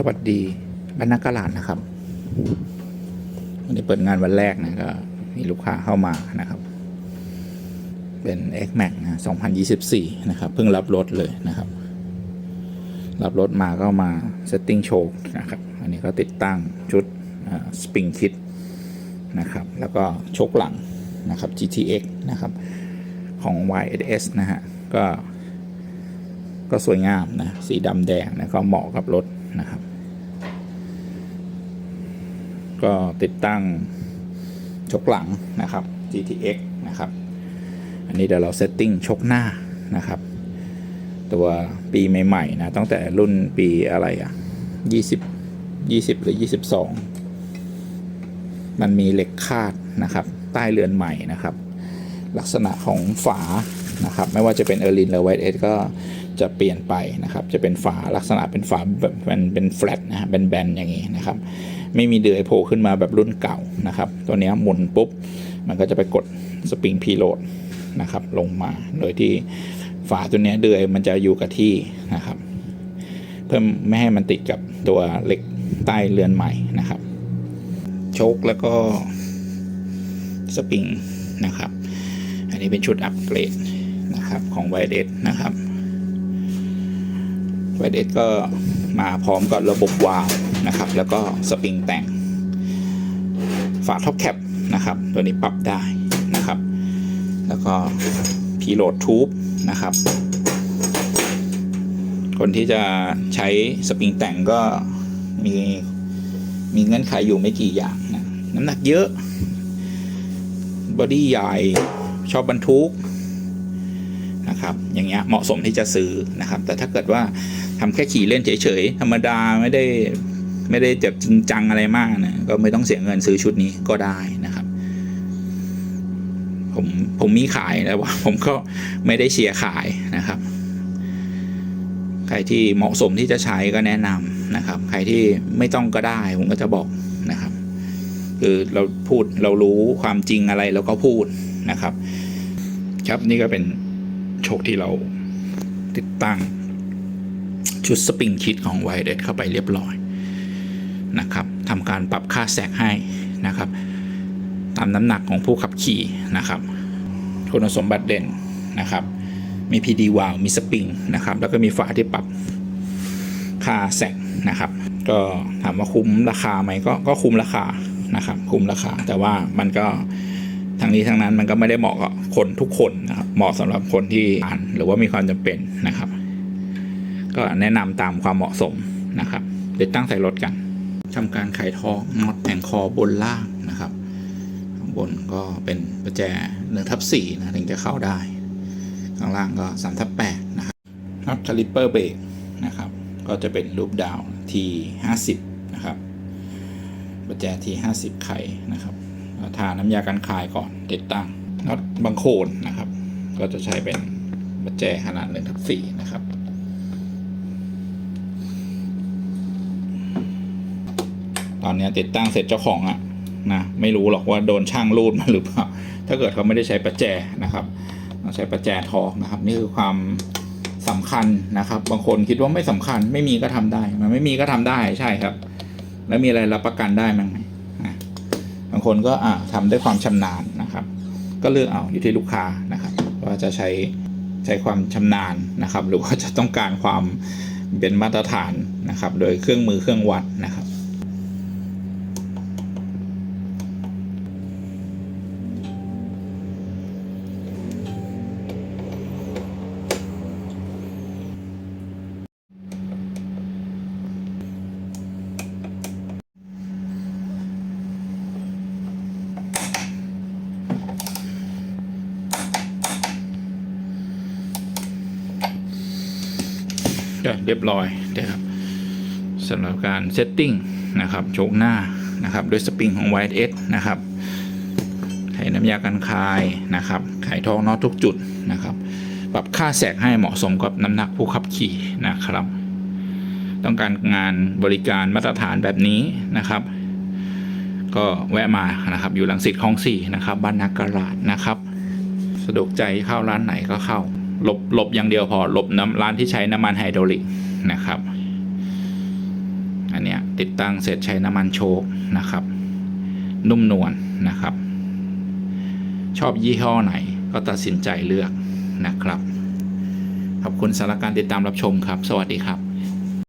สวัสดีบรรณากาลาดนะครับ วันนี้เปิดงานวันแรกนะก็มีลูกค้าเข้ามานะครับ เป็น X Max นะ2024 นะครับ เพิ่งรับรถเลยนะครับ รับรถมาก็มาเซตติ้งโชว์นะครับ อันนี้ก็ติดตั้งชุดสปริงคิดนะครับ แล้วก็โชคหลังนะครับ GTX นะครับ ของ YSS นะฮะ ก็ก็สวยงามนะ สีดำแดงนะก็เหมาะกับรถนะครับ ก็ติดตั้งชกหลังนะครับ GTX นะครับ อันนี้เดี๋ยวเราเซตติ้งชกหน้านะครับ ตัวปีใหม่ๆนะตั้งแต่รุ่นปีอะไรอะยี่สิบยี่สิบหรือยี่สิบสองมันมีเหล็กคาดนะครับ ใต้เรือนใหม่นะครับ ลักษณะของฝา นะครับไม่ว่าจะเป็นเออร์ลินหรือไวท์เอก็จะเปลี่ยนไปนะครับจะเป็นฝาลักษณะเป็นฝาแบบเป็นเป็นแฟลตนะฮะแบนๆอย่างนี้นะครับไม่มีเดือยโผล่ขึ้นมาแบบรุ่นเก่านะครับตัวนี้หมุนปุ๊บมันก็จะไปกดสปริงพีโหลดนะครับลงมาโดยที่ฝาตัวนี้เดือยมันจะอยู่กับที่นะครับเพื่อไม่ให้มันติดกับตัวเหล็กใต้เรือนใหม่นะครับโชคแล้วก็สปริงนะครับ อันนี้เป็นชุดอัปเกรด นะครับของ y วเดนะครับ y วเดก็มาพร้อมกับระบบวาล์วนะครับ แล้วก็สปริงแต่ง ฝาท็อปแคปนะครับ ตัวนี้ปรับได้นะครับ แล้วก็พีโหลดทูบนะครับ คนที่จะใช้สปริงแต่งก็มีมีเงื่อนไขอยู่ไม่กี่อย่างนะน้ำหนักเยอะ บอดี้ใหญ่ ชอบบรรทุก นะครับอย่างเงี้ยเหมาะสมที่จะซื้อนะครับ แต่ถ้าเกิดว่าทำแค่ขี่เล่นเฉยๆธรรมดาไม่ได้ไม่ได้จะจริงจังอะไรมากนะก็ไม่ต้องเสียเงินซื้อชุดนี้ก็ได้นะครับ ผมผมมีขายแต่ว่าผมก็ไม่ได้เชียร์ขายนะครับ ใครที่เหมาะสมที่จะใช้ก็แนะนำนะครับ ใครที่ไม่ต้องก็ได้ผมก็จะบอกนะครับ คือเราพูดเรารู้ความจริงอะไรเราก็พูดนะครับ ครับนี่ก็เป็น โชคที่เราติดตั้ง ชุดสปริงคิดของไวเดเข้าไปเรียบร้อยนะครับทำการปรับค่าแสกให้นะครับ ตามน้ำหนักของผู้ขับขี่นะครับคุณสมบัติเด่นนะครับ มี PD วาลมีสปริงนะครับ แล้วก็มีฝาที่ปรับค่าแสกนะครับ ก็ถามว่าคุ้มราคาไหมก็ก็คุ้มราคานะครับ คุ้มราคาแต่ว่ามันก็ ทั้งนี้ทั้งนั้นมันก็ไม่ได้เหมาะกับคนทุกคนนะครับเหมาะสำหรับคนที่อ่านหรือว่ามีความจำเป็นนะครับ ก็แนะนำตามความเหมาะสมนะครับเดี๋ยวตั้งใส่รถกันทำการไขท้องน็อตแผงคอบนล่างนะครับข้างบนก็เป็นประแจหนึ่งทับสี่นะถึงจะเข้าได้ ข้างล่างก็สามทับแปดนะครับน็อตคาลิปเปอร์เบรกนะครับ ก็จะเป็นรูปดาวทีห้าสิบนะครับประแจทีห้าสิบไขนะครับแล้ว ทาน้ำยากันคายก่อนติดตั้งน็อตบังโคนนะครับ ก็จะใช้เป็นประแจขนาดหนึ่งทับสี่นะครับตอนนี้ติดตั้งเสร็จเจ้าของอะนะไม่รู้หรอกว่าโดนช่างรูดมาหรือเปล่าถ้าเกิดเขาไม่ได้ใช้ประแจนะครับต้องใช้ประแจทอกนะครับ นี่คือความสำคัญนะครับ บางคนคิดว่าไม่สำคัญ ไม่มีก็ทำได้ มันไม่มีก็ทำได้ใช่ครับ แล้วมีอะไรรับประกันได้มั้าง คนก็อ่าทำด้วยความชำนาญนะครับ ก็เลือกเอาอยู่ที่ลูกค้านะครับ ว่าจะใช้ใช้ความชำนาญนะครับ หรือว่าจะต้องการความเป็นมาตรฐานนะครับ โดยเครื่องมือเครื่องวัดนะครับ ก็เรียบร้อยนะครับสำหรับการเซตติ้งนะครับโชกหน้านะครับด้วยสปริงของ White S นะครับไขน้ำยากันคายนะครับไขทองน็อตทุกจุดนะครับ ปรับค่าแสกให้เหมาะสมกับน้ำหนักผู้ขับขี่นะครับ ต้องการงานบริการมาตรฐานแบบนี้นะครับ ก็แวะมานะครับอยู่หลังสิทธิ์คลองสี่นะครับ บ้านนักกราดนะครับ สะดวกใจเข้าร้านไหนก็เข้า หลบหลบอย่างเดียวพอหลบน้ำร้านที่ใช้น้ำมันไฮดรอลิกนะครับ อันนี้ติดตั้งเสร็จใช้น้ำมันโชคนะครับ นุ่มนวลนะครับ ชอบยี่ห้อไหนก็ตัดสินใจเลือกนะครับ ขอบคุณสำหรับการติดตามรับชมครับ สวัสดีครับ